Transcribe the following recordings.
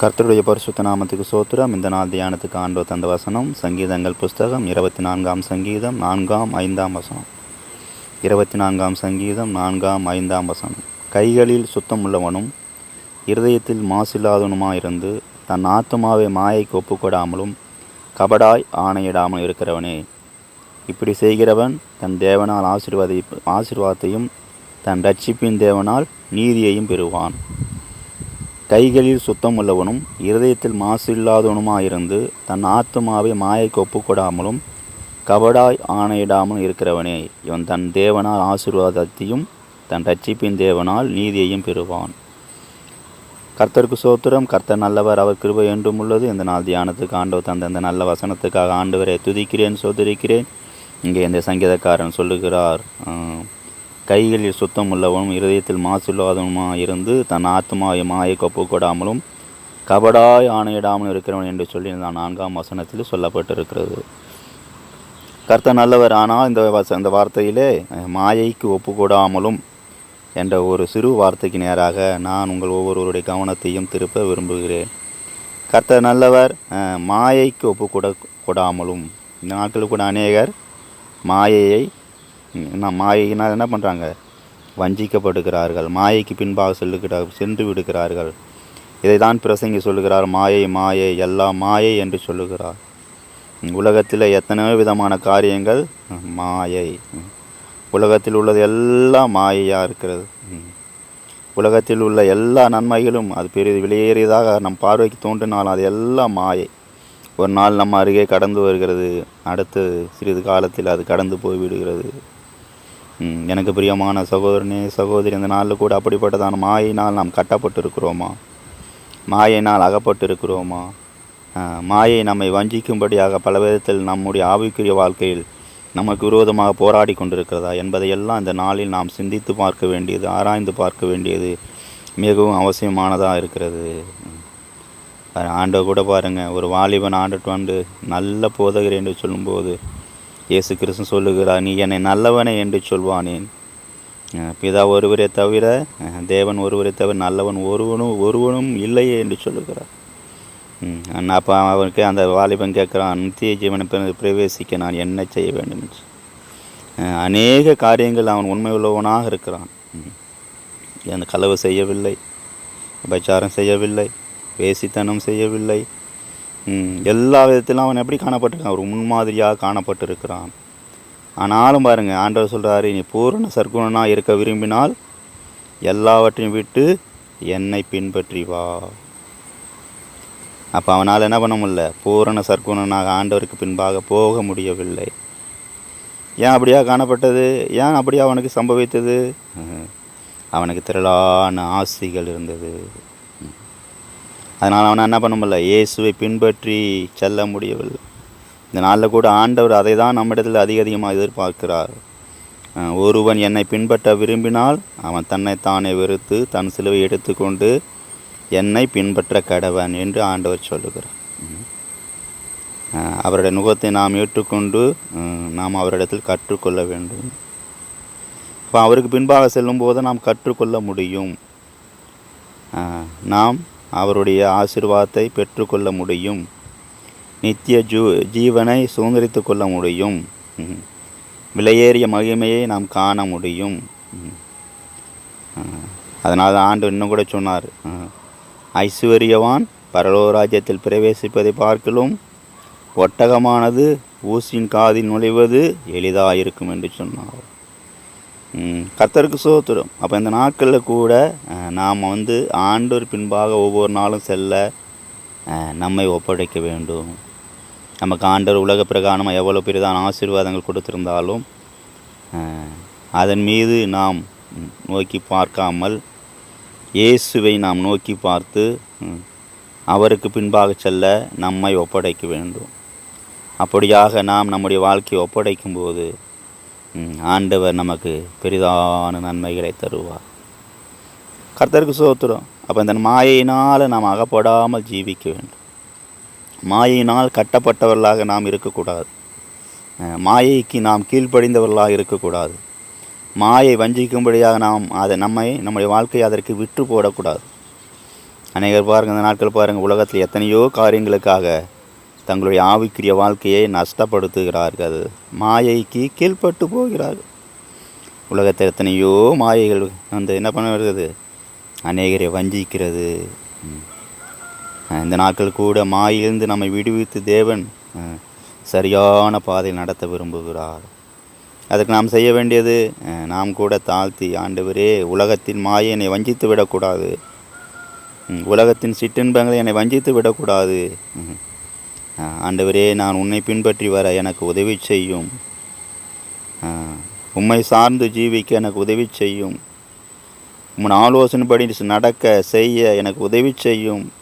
கர்த்தருடைய பரிசுத்த நாமத்துக்கு சோத்திரம். இந்த நாள் தியானத்துக்கு ஆண்டு தந்த வசனம் சங்கீதங்கள் புஸ்தகம் இருபத்தி நான்காம் சங்கீதம் நான்காம் ஐந்தாம் வசனம். இருபத்தி நான்காம் சங்கீதம் நான்காம் ஐந்தாம் வசனம். கைகளில் சுத்தம் உள்ளவனும் இருதயத்தில் மாசில்லாதவனுமாயிருந்து தன் ஆத்மாவை மாயைக்கு ஒப்புக்கொடாமலும் கபடாய் ஆணையிடாமல் இருக்கிறவனே. இப்படி செய்கிறவன் தன் தேவனால் ஆசீர்வாதி ஆசீர்வாதத்தையும் தன் ரட்சிப்பின் தேவனால் நீதியையும் பெறுவான். கைகளில் சுத்தம் உள்ளவனும் இருதயத்தில் மாசு இல்லாதவனுமாயிருந்து தன் ஆத்துமாவை மாயைக்கு ஒப்புக்கொடாமலும் கபடாய் ஆணையிடாமல் இருக்கிறவனே. இவன் தன் தேவனால் ஆசீர்வாதத்தையும் தன் ரட்சிப்பின் தேவனால் நீதியையும் பெறுவான். கர்த்தருக்கு சோத்திரம் கர்த்தர் நல்லவர் அவர் கிருபை என்றும் உள்ளது. இந்த நாள் தியானத்துக்கு ஆண்டவர் தந்த இந்த நல்ல வசனத்துக்காக ஆண்டவரை துதிக்கிறேன் சோதரிக்கிறேன். இங்கே இந்த சங்கீதக்காரன் சொல்லுகிறார் கைகளில் சுத்தம் உள்ளவனும் இருதயத்தில் மாசில்லாதவனுமாக இருந்து தன் ஆத்மாவை மாயை கொப்பு கொடாமலும் கபடாய் ஆணையிடாமல் இருக்கிறவன் என்று சொல்லி இந்த நான்காம் வசனத்தில் சொல்லப்பட்டிருக்கிறது. கர்த்தர் நல்லவர் ஆனால் இந்த வச இந்த வார்த்தையிலே மாயைக்கு ஒப்பு கூடாமலும் என்ற ஒரு சிறு வார்த்தைக்கு நேராக நான் உங்கள் ஒவ்வொருவருடைய கவனத்தையும் திருப்ப விரும்புகிறேன். கர்த்தர் நல்லவர் மாயைக்கு ஒப்பு கூட கொடாமலும். இந்த நாட்களுக்கு கூட அநேகர் மாயையை என்ன மாயையினால் என்ன பண்ணுறாங்க வஞ்சிக்கப்படுகிறார்கள். மாயைக்கு பின்பாக செல்லுகிறார் சென்று விடுகிறார்கள். இதை தான் பிரசங்கி சொல்லுகிறார் மாயை மாயை எல்லாம் மாயை என்று சொல்லுகிறார். உலகத்தில் எத்தனையோ விதமான காரியங்கள் மாயை. உலகத்தில் உள்ளது எல்லாம் மாயையாக இருக்கிறது. உலகத்தில் உள்ள எல்லா நன்மைகளும் அது பெரிய வெளியேறியதாக நம் பார்வைக்கு தோன்றினாலும் அது எல்லாம் மாயை. ஒரு நாள் நம்ம அருகே கடந்து வருகிறது. அடுத்து சிறிது காலத்தில் அது கடந்து போய் விடுகிறது எனக்கு பிரியமான சகோதரனே சகோதரி இந்த நாளில் கூட அப்படிப்பட்டதான மாயினால் நாம் கட்டப்பட்டிருக்கிறோமா? மாயினால் அகப்பட்டு இருக்கிறோமா மாயை நம்மை வஞ்சிக்கும்படியாக பல விதத்தில் நம்முடைய ஆவிக்குரிய வாழ்க்கையில் நமக்கு விரோதமாக போராடி கொண்டிருக்கிறதா? என்பதையெல்லாம் இந்த நாளில் நாம் சிந்தித்து பார்க்க வேண்டியது ஆராய்ந்து பார்க்க வேண்டியது மிகவும் அவசியமானதாக இருக்கிறது. ஆண்டை கூட பாருங்கள் ஒரு வாலிபன் ஆண்டுட்டு வந்து நல்ல போதகர் என்று சொல்லும்போது இயேசு கிறிஸ்து சொல்லுகிறார் நீ என்னை நல்லவனே என்று சொல்வானேன். பிதா ஒருவரே தவிர தேவன் ஒருவரே தவிர நல்லவன் ஒருவனும் ஒருவனும் இல்லையே என்று சொல்லுகிறார். அப்போ அவனுக்கு அந்த வாலிபன் கேட்குறான் நித்திய ஜீவனை பிரவேசிக்க நான் என்ன செய்ய வேண்டும்? என்று. அநேக காரியங்கள் அவன் உண்மை உள்ளவனாக இருக்கிறான். அந்த களவு செய்யவில்லை உபச்சாரம் செய்யவில்லை வேசித்தனம் செய்யவில்லை எல்லா விதத்திலும் அவன் எப்படி காணப்பட்டிருக்கான்? ஒரு முன்மாதிரியாக காணப்பட்டிருக்கிறான். ஆனாலும் பாருங்கள் ஆண்டவர் சொல்கிறாரு நீ பூரண சர்க்குணனாக இருக்க விரும்பினால் எல்லாவற்றையும் விட்டு என்னை பின்பற்றி வா. அப்போ அவனால் என்ன பண்ண முடியல? பூரண சர்க்குணனாக ஆண்டவருக்கு பின்பாக போக முடியவில்லை. ஏன் அப்படியா காணப்பட்டது? ஏன் அப்படியா அவனுக்கு சம்பவித்தது? அவனுக்கு திரளான ஆசைகள் இருந்தது. அதனால் அவனை என்ன பண்ண முடியல? இயேசுவை பின்பற்றி செல்ல முடியவில்லை. இந்த நாளில் கூட ஆண்டவர் அதை தான் நம்மிடத்தில் அதிக அதிகமாக எதிர்பார்க்கிறார். ஒருவன் என்னை பின்பற்ற விரும்பினால் அவன் தன்னைத்தானே வெறுத்து தன் சிலுவை எடுத்துக்கொண்டு என்னை பின்பற்ற கடவன் என்று ஆண்டவர் சொல்லுகிறார். அவருடைய நுகத்தை நாம் ஏற்றுக்கொண்டு நாம் அவரிடத்தில் கற்றுக்கொள்ள வேண்டும். இப்போ அவருக்கு பின்பாக செல்லும்போது நாம் கற்றுக்கொள்ள முடியும். நாம் அவருடைய ஆசிர்வாதத்தை பெற்றுக்கொள்ள முடியும். நித்திய ஜூ ஜீவனை சுதந்திரித்து கொள்ள முடியும். விலையேறிய மகிமையை நாம் காண முடியும். அதனால் தான் ஆண்டு இன்னும் கூட சொன்னார். அஹ், ஐஸ்வர்யவான் பரலோராஜ்யத்தில் பிரவேசிப்பதை பார்க்கலும் ஒட்டகமானது ஊசியின் காதில் நுழைவது எளிதாக இருக்கும் என்று சொன்னார். கத்தருக்கு சோத்துடும் அப்போ இந்த நாட்களில் கூட நாம் வந்து ஆண்டோர் பின்பாக ஒவ்வொரு நாளும் செல்ல நம்மை ஒப்படைக்க வேண்டும். நமக்கு ஆண்டவர் உலக பிரகாரமாக எவ்வளோ பெரிதான ஆசீர்வாதங்கள் கொடுத்திருந்தாலும் அதன் மீது நாம் நோக்கி பார்க்காமல் இயேசுவை நாம் நோக்கி பார்த்து அவருக்கு பின்பாக செல்ல நம்மை ஒப்படைக்க வேண்டும். அப்படியாக நாம் நம்முடைய வாழ்க்கையை ஒப்படைக்கும் போது ஆண்டவர் நமக்கு பெரிதான நன்மைகளை தருவார். கர்த்தருக்கு சோத்துறோம் அப்போ இந்த மாயையினால் நாம் அகப்படாமல் ஜீவிக்க வேண்டும். மாயையினால் கட்டப்பட்டவர்களாக நாம் இருக்கக்கூடாது. மாயைக்கு நாம் கீழ்ப்படிந்தவர்களாக இருக்கக்கூடாது. மாயை வஞ்சிக்கும்படியாக நாம் அதை நம்மை நம்முடைய வாழ்க்கையை அதற்கு விற்று போடக்கூடாது. அநேகர் பாருங்கள் இந்த நாட்கள் பாருங்கள் உலகத்தில் எத்தனையோ காரியங்களுக்காக தங்களுடைய ஆவிக்குரிய வாழ்க்கையை நஷ்டப்படுத்துகிறார்கள். மாயைக்கு கீழ்ப்பட்டு போகிறார்கள். உலகத்தில் எத்தனையோ மாயைகள் வந்து என்ன பண்ண வருகிறது அநேகரை வஞ்சிக்கிறது. இந்த நாட்கள் கூட மாயிலிருந்து நம்மை விடுவித்து தேவன் சரியான பாதையில் நடத்த விரும்புகிறார். அதுக்கு நாம் செய்ய வேண்டியது நாம் கூட தாழ்த்தி ஆண்டவரே உலகத்தின் மாயை என்னை வஞ்சித்து விடக்கூடாது. உலகத்தின் சிற்றின்பங்களை என்னை வஞ்சித்து விடக்கூடாது. ஆண்டவரே நான் உன்னை பின்பற்றி வர எனக்கு உதவி செய்யும். உம்மை சார்ந்து ஜீவிக்க எனக்கு உதவி செய்யும். உன் ஆலோசனைப்படி நடக்க செய்ய எனக்கு உதவி செய்யும்.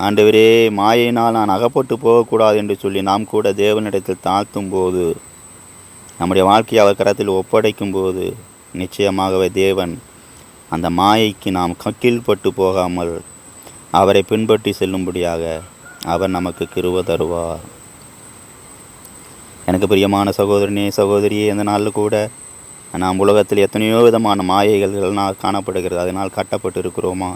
ஆண்டவரே மாயினால் நான் அகப்பட்டு போகக்கூடாது என்று சொல்லி நாம் கூட தேவனிடத்தில் தாழ்த்தும் போது நம்முடைய வாழ்க்கையை அவர் கரத்தில் ஒப்படைக்கும் போது நிச்சயமாகவே தேவன் அந்த மாயைக்கு நாம் க- போகாமல் அவரை பின்பற்றி செல்லும்படியாக அவர் நமக்கு கிருவ தருவார். எனக்கு பிரியமான சகோதரனே சகோதரியே இந்த நாளில் கூட நாம் உலகத்தில் எத்தனையோ விதமான மாயைகள்லாம் காணப்படுகிறது. அதனால் கட்டப்பட்டு இருக்கிறோமா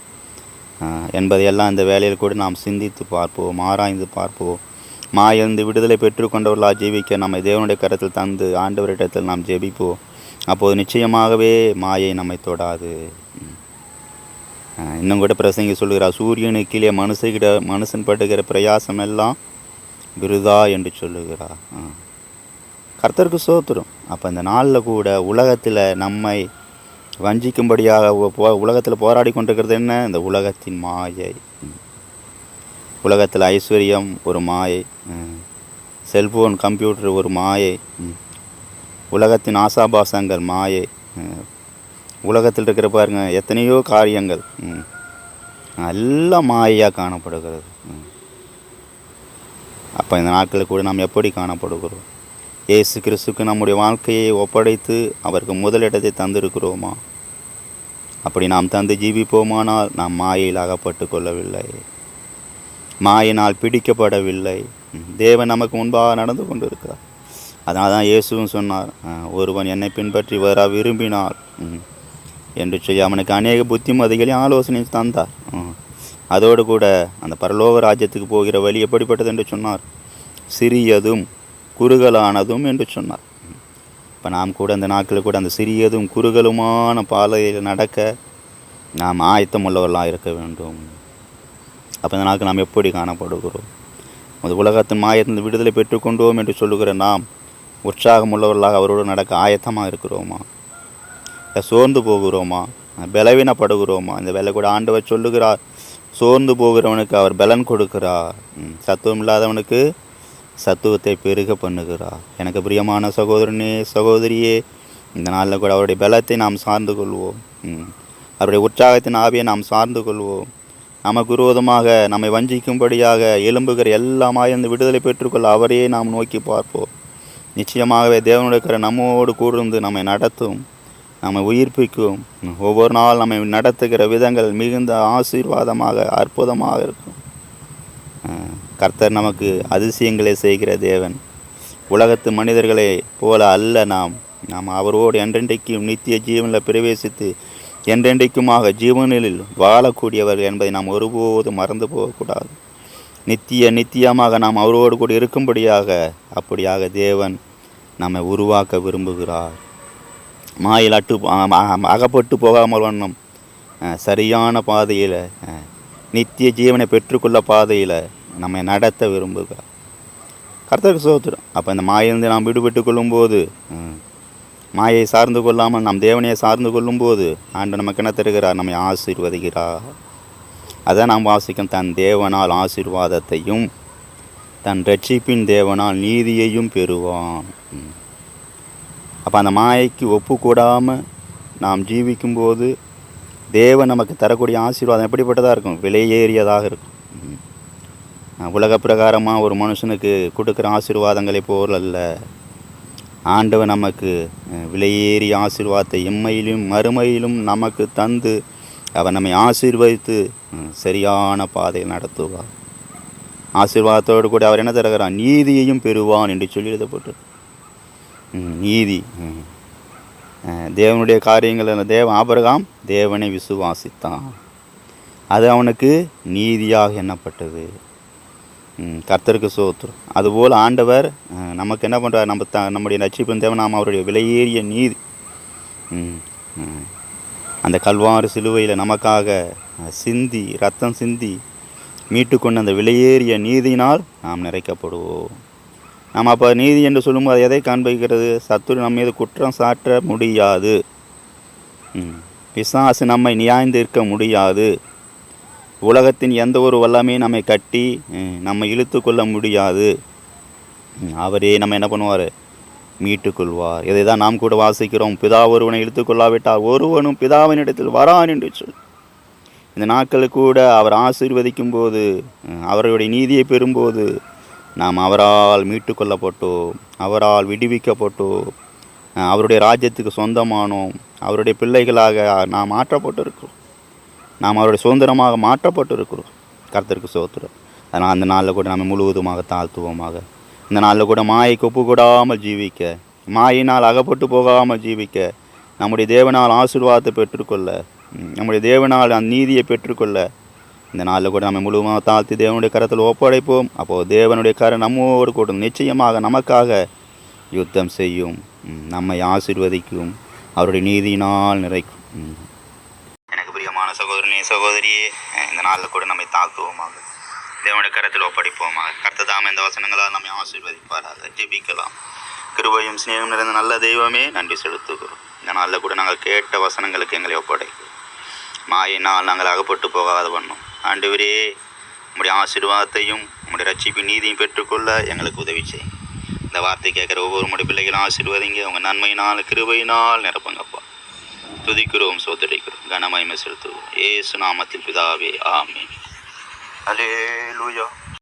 என்பதையெல்லாம் இந்த வேலையில் கூட நாம் சிந்தித்து பார்ப்போம் ஆராய்ந்து பார்ப்போம். மாயிலிருந்து விடுதலை பெற்றுக்கொண்டவர்களாக ஜீவிக்க நம்மை தேவனுடைய கரத்தில் தந்து ஆண்டவரிடத்தில் நாம் ஜெபிப்போம். அப்போது நிச்சயமாகவே மாயை நம்மை தொடாது. இன்னும் கூட பிரசங்கி சொல்கிறார் சூரியனுக்கு கீழே மனுஷகிட மனுஷன் படுகிற பிரயாசம் எல்லாம் விருதா என்று சொல்லுகிறார். ஆ. கர்த்தருக்கு சோத்துரும். அப்போ இந்த நாளில் கூட உலகத்தில் நம்மை வஞ்சிக்கும்படியாக போ- உலகத்தில் போராடி கொண்டிருக்கிறது என்ன? இந்த உலகத்தின் மாயை. உலகத்தில் ஐஸ்வர்யம் ஒரு மாயை செல்ஃபோன் கம்ப்யூட்டர் ஒரு மாயை உலகத்தின் ஆசாபாசங்கள் மாயை உலகத்தில் இருக்கிற பாருங்க எத்தனையோ காரியங்கள். ம். எல்லாம் மாயாக காணப்படுகிறது. ம். அப்போ இந்த நாட்களில் கூட நாம் எப்படி காணப்படுகிறோம்? இயேசு கிறிஸ்துக்கு நம்முடைய வாழ்க்கையை ஒப்படைத்து அவருக்கு முதலிடத்தை தந்திருக்கிறோமா? அப்படி நாம் தந்து ஜீவிப்போமானால் நாம் மாயையில் அகப்பட்டு கொள்ளவில்லை. மாயினால் பிடிக்கப்படவில்லை. ம், தேவன் நமக்கு முன்பாக நடந்து கொண்டிருக்கிறார். அதனால் தான் இயேசுவும் சொன்னார் ஒருவன் என்னை பின்பற்றி வர விரும்பினால். ம், என்று சொல்லி அவனுக்கு அநேக புத்திமதிகளையும் ஆலோசனை தந்தார். அதோடு கூட அந்த பரலோக ராஜ்யத்துக்கு போகிற வழி எப்படிப்பட்டது என்று சொன்னார்? சிறியதும் குறுகலானதும் என்று சொன்னார். இப்போ நாம் கூட அந்த நாட்களில் கூட அந்த சிறியதும் குறுகலுமான பாதையில் நடக்க நாம் ஆயத்தம் உள்ளவர்களாக இருக்க வேண்டும். அப்போ இந்த நாட்கள் நாம் எப்படி காணப்படுகிறோம்? அது உலகத்தின் மாயத்தின் விடுதலை பெற்றுக்கொண்டோம் என்று சொல்லுகிற நாம் உற்சாகம் உள்ளவர்களாக அவரோடு நடக்க ஆயத்தமாக இருக்கிறோமா? சோர்ந்து போகிறோமா? பலவீனப்படுகிறோமா? இந்த வேலை கூட ஆண்டவர் சொல்லுகிறார். சோர்ந்து போகிறவனுக்கு அவர் பலன் கொடுக்கிறார். ம், சத்துவம் இல்லாதவனுக்கு சத்துவத்தை பெருக பண்ணுகிறார். எனக்கு பிரியமான சகோதரனே சகோதரியே இந்த நாளில் கூட அவருடைய பலத்தை நாம் சார்ந்து கொள்வோம். ம். அவருடைய உற்சாகத்தின் ஆவியை நாம் சார்ந்து கொள்வோம். நமக்கு விரோதமாக நம்மை வஞ்சிக்கும்படியாக எலும்புகிற எல்லா மாயந்து விடுதலை பெற்றுக்கொள்ள அவரையே நாம் நோக்கி பார்ப்போம். நிச்சயமாகவே தேவனுடைய நம்மோடு கூர்ந்து நம்மை நடத்தும். நம்மை உயிர்ப்பிக்கும். ஒவ்வொரு நாள் நம்மை நடத்துகிற விதங்கள் மிகுந்த ஆசீர்வாதமாக அற்புதமாக இருக்கும். கர்த்தர் நமக்கு அதிசயங்களை செய்கிற தேவன். உலகத்து மனிதர்களை போல அல்ல நாம். நாம் அவரோடு என்றென்றைக்கும் நித்திய ஜீவனில் பிரவேசித்து என்றென்றைக்குமாக ஜீவனில் வாழக்கூடியவர்கள் என்பதை நாம் ஒருபோதும் மறந்து போகக்கூடாது. நித்திய நித்தியமாக நாம் அவரோடு கூட இருக்கும்படியாக அப்படியாக தேவன் நம்மை உருவாக்க விரும்புகிறார். மாயில் அட்டு அகப்பட்டு போகாமல் வண்ணம் சரியான பாதையில் நித்திய ஜீவனை பெற்றுக்கொள்ள பாதையில் நம்மை நடத்த விரும்புகிறார் கர்த்தருக்கு சோத்திரம். அப்போ இந்த மாயிலிருந்து நாம் விடுபட்டு கொள்ளும்போது மாயை சார்ந்து கொள்ளாமல் நம் தேவனையை சார்ந்து கொள்ளும்போது ஆண்டு நமக்கு என்ன தருகிறார்? நம்மை ஆசீர்வதிகிறார் அதை நாம் வாசிக்கும் தன் தேவனால் ஆசீர்வாதத்தையும் தன் ரட்சிப்பின் தேவனால் நீதியையும் பெறுவான். அப்போ அந்த மாயைக்கு ஒப்பு கூடாமல் நாம் ஜீவிக்கும்போது தேவன் நமக்கு தரக்கூடிய ஆசீர்வாதம் எப்படிப்பட்டதாக இருக்கும்? விலையேறியதாக இருக்கும். உலக பிரகாரமாக ஒரு மனுஷனுக்கு கொடுக்குற ஆசீர்வாதங்களை போல் அல்ல. நமக்கு விலையேறிய ஆசீர்வாதத்தை இம்மையிலும் மறுமையிலும் நமக்கு தந்து அவன் நம்மை ஆசீர்வதித்து சரியான பாதையில் நடத்துவார். ஆசீர்வாதத்தோடு கூட அவர் என்ன தருகிறான் நீதியையும் பெறுவான் என்று சொல்லி எழுதப்பட்டு நீதி. தேவனுடைய காரியங்கள் தேவ ஆபரகாம் தேவனை விசுவாசித்தான். அது அவனுக்கு நீதியாக எண்ணப்பட்டது. கர்த்தருக்கு சோத்திரம் அதுபோல் ஆண்டவர் நமக்கு என்ன பண்ணுறார் நம்ம த நம்முடைய நட்சிப்பின் தேவை நாம் அவருடைய விலையேறிய நீதி. அந்த கல்வாறு சிலுவையில் நமக்காக சிந்தி ரத்தம் சிந்தி மீட்டுக்கொண்ட அந்த விலையேறிய நீதியினால் நாம் நிறைக்கப்படுவோம். நாம் அப்போ நீதி என்று சொல்லும்போது எதை காண்பிக்கிறது? சத்துரு நம்ம மீது குற்றம் சாட்ட முடியாது. பிசாசு நம்மை நியாய்ந்து இருக்க முடியாது. உலகத்தின் எந்த ஒரு வல்லமையும் நம்மை கட்டி நம்ம நம்மை இழுத்து கொள்ள முடியாது. அவரே நம்ம என்ன பண்ணுவார்? மீட்டுக்கொள்வார் இதை தான் நாம் கூட வாசிக்கிறோம். பிதா ஒருவனை இழுத்துக்கொள்ளாவிட்டால் ஒருவனும் பிதாவினிடத்தில் வரான் என்று சொல். இந்த நாட்கள் கூட அவர் ஆசீர்வதிக்கும் போது அவருடைய நீதியை பெறும்போது நாம் அவரால் மீட்டுக்கொள்ளப்பட்டோம் அவரால் விடுவிக்கப்பட்டோம் அவருடைய ராஜ்யத்துக்கு சொந்தமானோம் அவருடைய பிள்ளைகளாக நாம் மாற்றப்பட்டிருக்கிறோம். நாம் அவருடைய சுதந்திரமாக மாற்றப்பட்டிருக்கிறோம். கர்த்தருக்கு சோத்துறோம் அதனால் அந்த நாளில் கூட நம்ம முழுவதுமாக தாழ்த்துவோமாக. இந்த நாளில் கூட மாயைக்கு கொப்பு கூடாமல் ஜீவிக்க மாயினால் அகப்பட்டு போகாமல் ஜீவிக்க நம்முடைய தேவனால் ஆசீர்வாதத்தை பெற்றுக்கொள்ள நம்முடைய தேவனால் அந்த நீதியை பெற்றுக்கொள்ள இந்த நாளில் கூட நம்ம முழுவதுமாக தாழ்த்தி தேவனுடைய கரத்தில் ஒப்படைப்போம். அப்போது தேவனுடைய கரம் நம்மோடு கூட நிச்சயமாக நமக்காக யுத்தம் செய்யும். நம்மை ஆசிர்வதிக்கும். அவருடைய நீதியினால் நிறைக்கும். எனக்கு பிரியமான சகோதரனே சகோதரியே இந்த நாளில் கூட நம்மை தாழ்த்துவோமாக. தேவனுடைய கரத்தில் ஒப்படைப்போமாக. கர்த்ததாம் இந்த வசனங்களால் நம்மை ஆசீர்வதிப்பாராக. ஜெபிக்கலாம். கிருபையும் சிநேகம் நிறைந்த நல்ல தெய்வமே நன்றி செலுத்துகிறோம். இந்த நாளில் கூட நாங்கள் கேட்ட வசனங்களுக்கு எங்களை ஒப்படைக்கிறோம் மாயினால் நாங்கள் அகப்பட்டு போகாத பண்ணோம். ஆண்டவரே உம்முடைய ஆசீர்வாதத்தையும் உம்முடைய ரட்சிப்பின் நீதியும் பெற்றுக்கொள்ள எங்களுக்கு உதவி செய்யும் இந்த வார்த்தை கேட்குற ஒவ்வொரு முடி பிள்ளைகளும் ஆசீர்வதிங்க. உங்கள் நன்மையினால் கிருபையினால் நிரப்புங்கப்பா. துதிக்கிறோம் சோதரிக்கிறோம் கனமயமை செலுத்துவோம். ஏசு நாமத்தில் பிதாவே ஆமே அலே லூயா